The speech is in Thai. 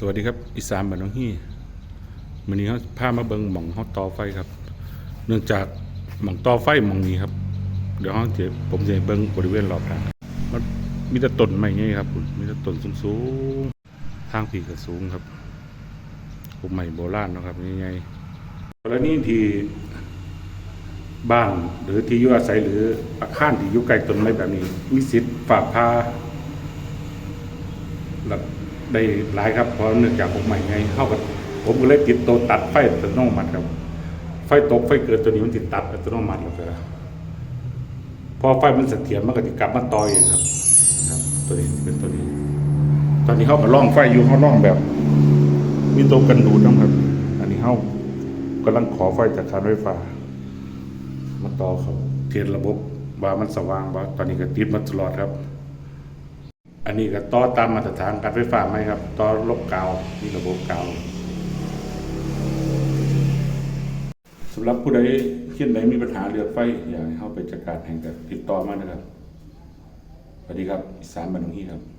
สวัสดีครับอีสานบ้านน้องฮี่วันนี้เขาพามาเบิงหม่องเขาต่อไฟครับ เนื่องจากหม่องต่อไฟหม่องนี้ครับ เดี๋ยวเขาจะผมจะเบิงบริเวณรอบทางมันมีแต่ต้นไม้ไงครับคุณมีแต่ต้นสูงๆทางผีก็สูงครับปลูกใหม่โบราณนะครับนี่ไงกรณีที่บ้านหรือที่อยู่อาศัยหรืออาคารที่อยู่ใกล้ต้นไม้แบบนี้ มีสิทธิ์ฝากพา ได้หลายครับเพราะเนื่องจากผมใหม่ไงเข้ากับผมก็เลยติดตัวตัดไฟอัตโนมัติครับ ไฟตกไฟเกิดตัวนี้มันติดตัดอัตโนมัติแล้วก็พอไฟมันเสถียรมันก็จะกลับมาต่อเองครับครับตัวนี้เป็นตัวนี้ ตอนนี้เขาก็ล่องไฟอยู่เขาล่องแบบ มีตัวกันดูดนะครับ อันนี้เขากำลังขอไฟจากการไฟฟ้ามาต่อเขาเทียนระบบว่ามันสว่างว่าตอนนี้ก็ติดมาตลอดครับ อันนี้ก็ต่อตามมาตรฐานการไฟฟ้าไหมครับต่อลบเกานี่ระบบเกาสำหรับผู้ใดคิดไหนมีปัญหาเรือไฟอยากให้เข้าไปจัดการแห่งกับติดต่อมานะครับสวัสดีครับอีสานบันทงฮีครับ